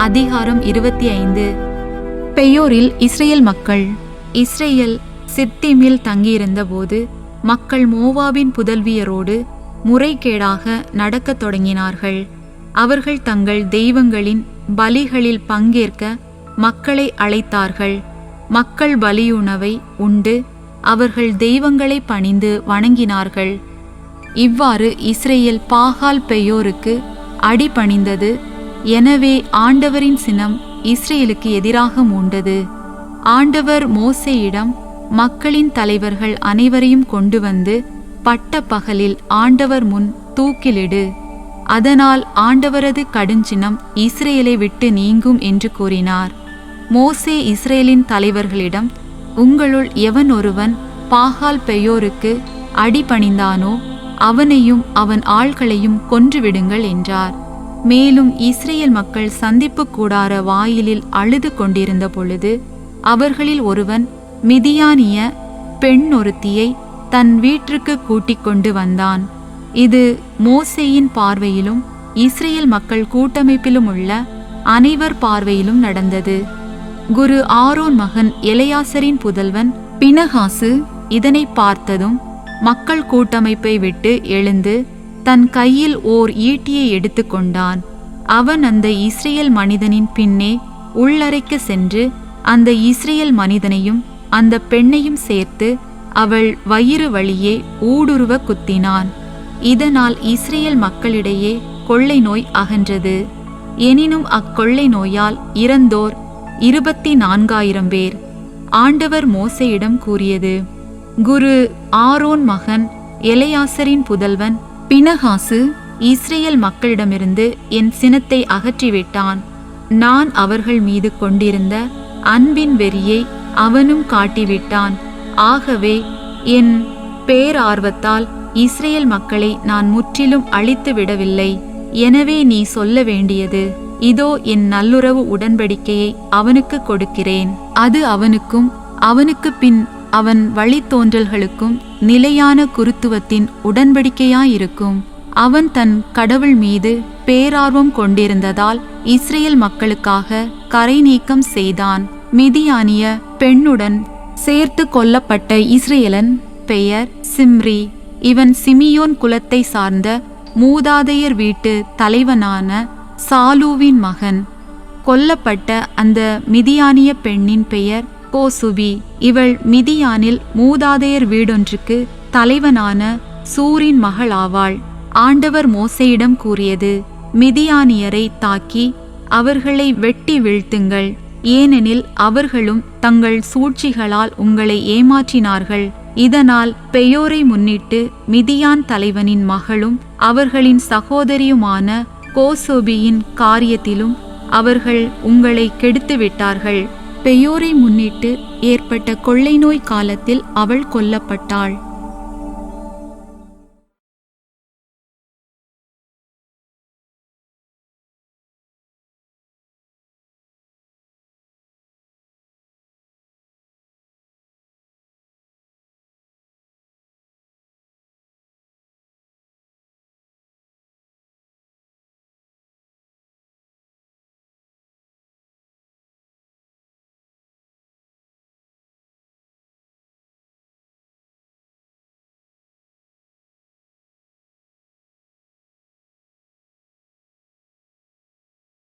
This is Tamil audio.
அதிகாரம் இருபத்தி ஐந்து. பெயோரில் இஸ்ரேல் மக்கள். இஸ்ரேல் சித்திமில் தங்கியிருந்தபோது மக்கள் மோவாவின் புதல்வியரோடு முறைகேடாக நடக்கத் தொடங்கினார்கள். அவர்கள் தங்கள் தெய்வங்களின் பலிகளில் பங்கேற்க மக்களை அழைத்தார்கள். மக்கள் பலியுணவை உண்டு அவர்கள் தெய்வங்களை பணிந்து வணங்கினார்கள். இவ்வாறு இஸ்ரேல் பாகால் பெயோருக்கு அடிபணிந்தது எனவே ஆண்டவரின் சினம் இஸ்ரேலுக்கு எதிராக மூண்டது. ஆண்டவர் மோசேயிடம் மக்களின் தலைவர்கள் அனைவரையும் கொண்டு வந்து பட்ட பகலில் ஆண்டவர் முன் தூக்கிலிடு. அதனால் ஆண்டவரது கடுஞ்சினம் இஸ்ரேலை விட்டு நீங்கும் என்று கூறினார். மோசே இஸ்ரேலின் தலைவர்களிடம் உங்களுள் எவன் ஒருவன் பாகால் பெயோருக்கு அடிபணிந்தானோ அவனையும் அவன் ஆள்களையும் கொன்றுவிடுங்கள் என்றார். மேலும் இஸ்ரேல் மக்கள் சந்திப்பு கூடார வாயிலில் அழுது கொண்டிருந்த பொழுது அவர்களில் ஒருவன் மிதியானிய பெண் ஒருத்தியை தன் வீட்டிற்கு கூட்டிக் கொண்டு வந்தான். இது மோசேயின் பார்வையிலும் இஸ்ரேல் மக்கள் கூட்டமைப்பிலும் உள்ள அனைவர் பார்வையிலும் நடந்தது. குரு ஆரோன் மகன் எலையாசரின் புதல்வன் பினகாசு இதனை பார்த்ததும் மக்கள் கூட்டமைப்பை விட்டு எழுந்து தன் கையில் ஓர் ஈட்டியை எடுத்துக்கொண்டான். அவன் அந்த இஸ்ரேல் மனிதனின் பின்னே உள்ளறைக்கு சென்று அந்த இஸ்ரேல் மனிதனையும் அந்த பெண்ணையும் சேர்த்து அவள் வயிறு வழியே ஊடுருவ குத்தினான். இதனால் இஸ்ரேல் மக்களிடையே கொள்ளை நோய் அகன்றது. எனினும் அக்கொள்ளை நோயால் இறந்தோர் இருபத்தி நான்காயிரம் பேர். ஆண்டவர் மோசையிடம் கூறியது குரு ஆரோன் மகன் எலையாசரின் புதல்வன் பினகாசு இஸ்ரேல் மக்களிடமிருந்து என் சினத்தை அகற்றிவிட்டான். நான் அவர்கள் மீது கொண்டிருந்த அன்பின் வெறியை அவனும் காட்டிவிட்டான். ஆகவே என் பேரார்வத்தால் இஸ்ரேல் மக்களை நான் முற்றிலும் அழித்து விடவில்லை. எனவே நீ சொல்ல வேண்டியது இதோ என் நல்லுறவு உடன்படிக்கையை அவனுக்கு கொடுக்கிறேன். அது அவனுக்கும் அவனுக்கு பின் அவன் வழித்தோன்றல்களுக்கும் நிலையான குருத்துவத்தின் உடன்படிக்கையாயிருக்கும். அவன் தன் கடவுள் மீது பேரார்வம் கொண்டிருந்ததால் இஸ்ரேல் மக்களுக்காக கரை நீக்கம் செய்தான். மிதியானிய பெண்ணுடன் சேர்த்து கொல்லப்பட்ட இஸ்ரேலன் பெயர் சிம்ரி. இவன் சிமியோன் குலத்தை சார்ந்த மூதாதையர் வீட்டு தலைவனான சாலுவின் மகன். கொல்லப்பட்ட அந்த மிதியானிய பெண்ணின் பெயர் கோசுபி இவள் மிதியானில் மூதாதையர் வீடொன்றுக்கு தலைவனான சூரின் மகள் ஆவாள். ஆண்டவர் மோசையிடம் கூறியது மிதியானியரை தாக்கி அவர்களை வெட்டி வீழ்த்துங்கள். ஏனெனில் அவர்களும் தங்கள் சூழ்ச்சிகளால் உங்களை ஏமாற்றினார்கள். இதனால் பெயோரை முன்னிட்டு மிதியான் தலைவனின் மகளும் அவர்களின் சகோதரியுமான கோசோபியின் காரியத்திலும் அவர்கள் உங்களை கெடுத்து விட்டார்கள் பெயோரை முன்னிட்டு ஏற்பட்ட கொள்ளை நோய் காலத்தில் அவள் கொல்லப்பட்டாள்.